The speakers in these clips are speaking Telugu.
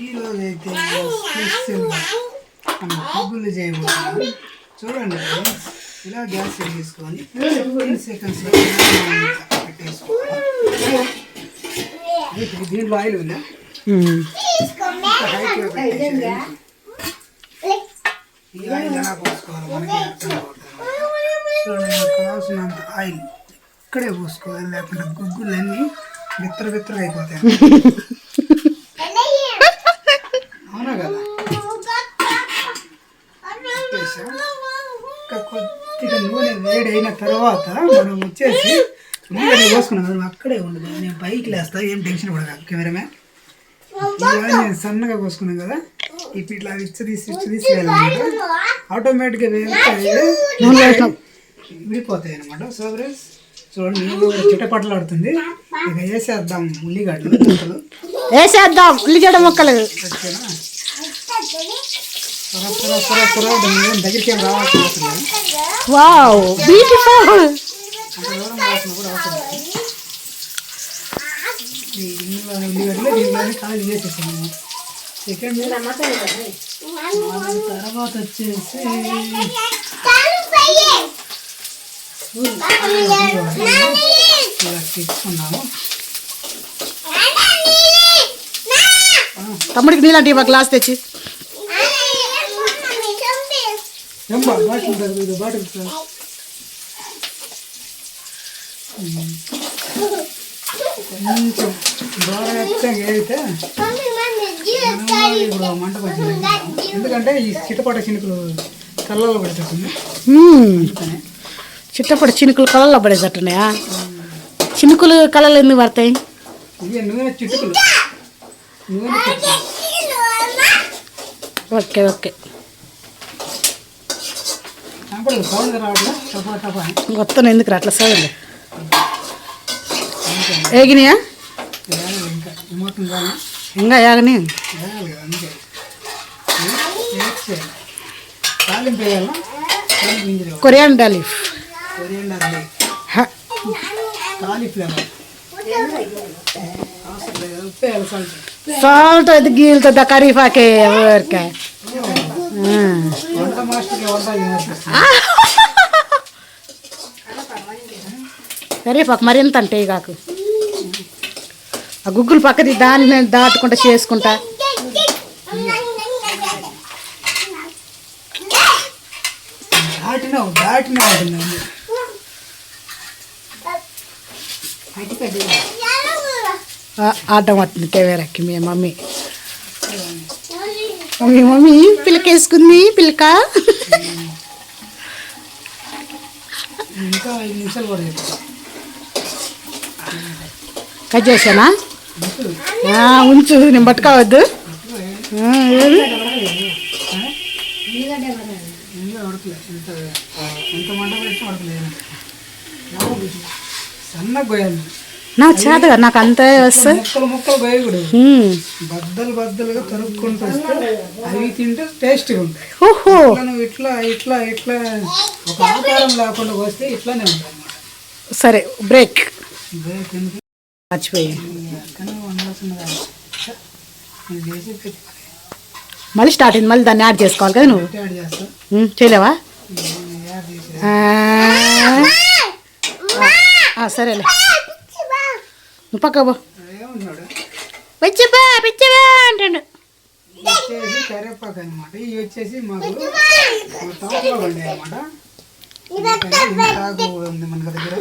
ఈరోజు అయితే మనం పువ్వులు చేయబోతున్నాం చూడండి. ఇలా గ్యాస్ తీసుకొని ఫిఫ్టీన్ సెకండ్స్లో పెట్టేసుకోవాలి ఇప్పుడు దీంట్లో ఆయిల్ ఉందా. ఈ ఆయిల్ ఎలా పోసుకోవాలి మనకు కావాల్సినంత ఆయిల్ ఇక్కడే పోసుకోవాలి లేకుంటే గుగ్గులన్నీ బిత్తర బిత్తర అయిపోతాయి అవునా కదా పెట్టేసాం. ఇంకా కొద్దిగా వేడి అయిన తర్వాత మనం వచ్చేసి ముందర పోసుకున్నాం కదా అక్కడే ఉండదు నేను పైకి లేస్తా ఏం టెన్షన్ పడదు కెమెరామ్యాన్ ఇలా నేను సన్నగా కోసుకున్నాం కదా ఇప్పుడు ఇట్లా ఇచ్చ తీసి ఇచ్చ తీసి ఆటోమేటిక్గా వేస్తే విడిపోతాయి అనమాట సో ఫ్రెండ్స్ చూడండి నీళ్ళు చిటపటలాడుతుంది ఇక వేసేద్దాం ఉల్లిగడ్డలు ముక్కలు వేసేద్దాం. ఉల్లిగడ్డ ముక్కలు. వావ్ బ్యూటిఫుల్ సెకండ్ తర్వాత వచ్చేసి తీసుకున్నాము తమ్ముడికి నీలాంటి గ్లాస్ తెచ్చి. కొంచెం అయితే ఇప్పుడు మంట వచ్చింది ఎందుకంటే ఈ చిట్టపట చినుకులు కళ్ళలో పెడుతుంది అందుకనే. చిట్టపడి చినుకులు కళ్ళల్లో పడేటట్టున్నాయా? చినుకులు కళ్ళలు ఎందుకు పడతాయి? నూనె చిటుకులు. Okay okay. మొత్తం ఎందుకు అట్లా సైడ్ ఏగినాయా? ఇంకా. ఏగని? Coriander leaf. Coriander leaf. Cauliflower అవసరం లేదు. ఉప్పు వేయాలి సాల్ట్ అది గీలుతుంది కరీఫాకే ఊరికే వంట నేర్పిస్తుంది కరీఫాకు మరింత అంటే కాకు? ఆ గుగ్గులు పక్కది దాన్ని నేను దాటుకుంటా చేసుకుంటా. దాటినా దాటినా ఉంటుంది ఆ, ఆడడం వస్తుంది కెమెరాకి మీ మమ్మీ. మీ మమ్మీ పిల్లకేసుకుంది పిల్లక ఇంకా ఐదు నిమిషాలు కూడా చెప్తా కట్ చేసానా? ఉంచు నేను పట్టుకోవద్దు. ఏది? సన్నగా పోయాలి నాకు చేతగా నాకు అంతే వస్తుంది ముక్కలు ముక్కలు పోయకూడదు. హ్మ్. బద్దలు బద్దలుగా తరుక్కుంటూ వస్తే అవి తింటే టేస్ట్గా ఉంటాయి. ఓహో. ఇట్లా నువ్వు ఇట్లా ఇట్లా ఇట్లా ఒక ఆకారం లేకుండా వస్తే ఇట్లానే ఉంటాయి. అన్నమాట సరే బ్రేక్. మర్చిపోయి మళ్ళీ స్టార్ట్ అయింది మళ్ళీ దాన్ని యాడ్ చేసుకోవాలి కదా నువ్వు? చేయలేవా? సరేలే. పక్క పో. ఏమన్నాడు? పిచ్చిపా పిచ్చిపా అంటాడు. వచ్చేసి కరివేపాకు అనమాట ఇవి వచ్చేసి మాకు తోటలో పండే అనమాట తాగు ఉంది మన దగ్గర.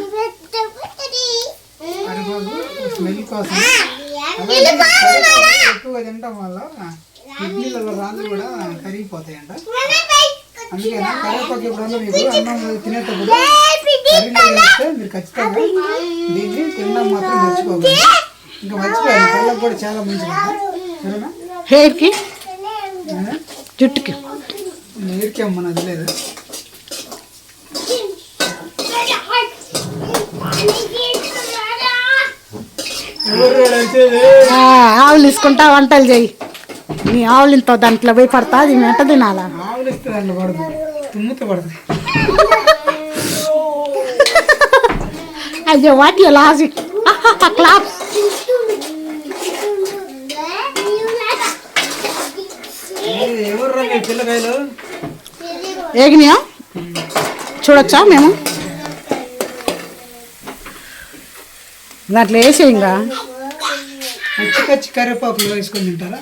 కరివేపాకు స్మెల్ కోసం. తినడం వల్ల కిడ్నీలలో రాళ్ళు కూడా కరిగిపోతాయంట. అందుకని? కరివేపాకు ఎప్పుడన్నా మీకు అన్నం తినేటప్పుడు కర్రీలో వేస్తే మీరు ఖచ్చితంగా దీన్ని తినడం మాత్రం మర్చిపోకండి ఇంకా మర్చిపోయాను. కళ్ళకు కూడా చాలా మంచిది. సరేనా? హెయిర్కి? జుట్టుకి? నీరుకి అమ్మ అది లేదు? ఆవులు తీసుకుంటా వంటలు చెయ్యి నీ ఆవులు ఇంత దాంట్లో పోయి పడతా అది వెంట తినాలా? ఆవులు ఇస్తే దాంట్లో పడదు. తుమ్ముతో పడుతుంది అయ్యో వాటి లాజిక్? పిల్లకాయలు ఏగినాయా? చూడొచ్చా మేము? దాంట్లో వేసే ఇంకా. కచ్చి కరివేపాకులు వేసుకొని తింటారా?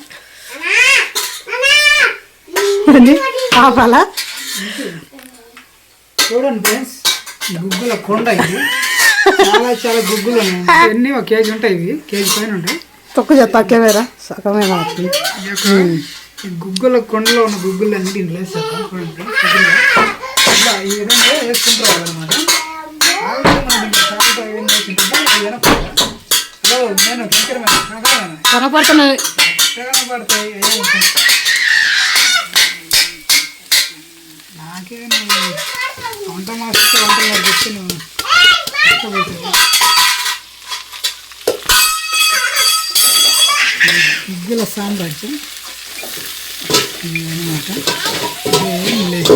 ఆపాలా? చూడండి ఫ్రెండ్స్ గుగ్గుల కొండ ఇది. చాలా చాలా గుగ్గులు ఉన్నాయి. ఎన్ని ఒక కేజీ ఉంటాయి ఇవి? కేజీ పైన ఉంటాయి. తొక్కు చేస్తా కెమెరా సగమే ఈ ఈ గుగ్గుల కొండలో ఉన్న గుగ్గులు అన్ని దీంట్లో వేస్తారు. ఇట్లా ఈ విధంగా వేసుకుంటూ రావాలన్నమాట. ఆల్రెడీ మనం దీంట్లో సాల్ట్ అవన్నీ వేసుకుంటుంటే ఇది వెనక్కి హలో నేను కనపడుతున్నాయి ఎక్కడ పడతాయి ఏమవుతాయి నాకే వంట మాస్టర్ వంటలు చెప్తే నువ్వు ముగ్గుల సామ్రాజ్యం అనమాట ఇదేం లేదు.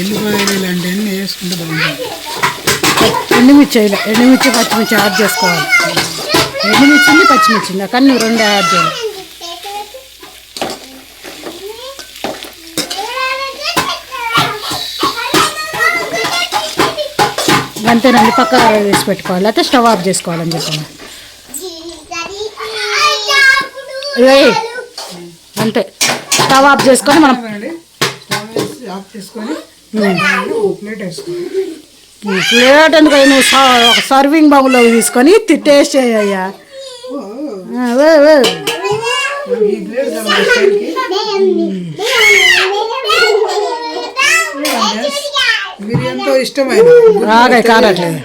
ఎల్లిపాయలు ఇలాంటివన్నీ వేసుకుంటే బాగుంటుంది. ఎండుమిర్చి వేయాలి ఎండుమిర్చి పచ్చిమిర్చి యాడ్ చేసుకోవాలి. ఎండుమిర్చింది పచ్చిమిర్చింది కానీ రెండు యాడ్ చేయాలి. అంతేనండి పక్కన వేసి పెట్టుకోవాలి. అయితే స్టవ్ ఆఫ్ చేసుకోవాలని చెప్పాను ఏయ్. అంతే. స్టవ్ ఆఫ్ చేసుకొని మనం ప్లేట్ ఎందుకు నువ్వు ఒక సర్వింగ్ బౌల్లో తీసుకొని టేస్ట్ చేయయ్యా మీరు ఎంతో ఇష్టమైన రాగాయి కారట్లేదు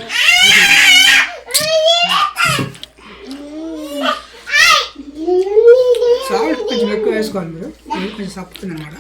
సాల్ట్ కొంచెం ఎక్కువ వేసుకోవాలి మీరు. కొంచెం సప్పుతుంది అనమాట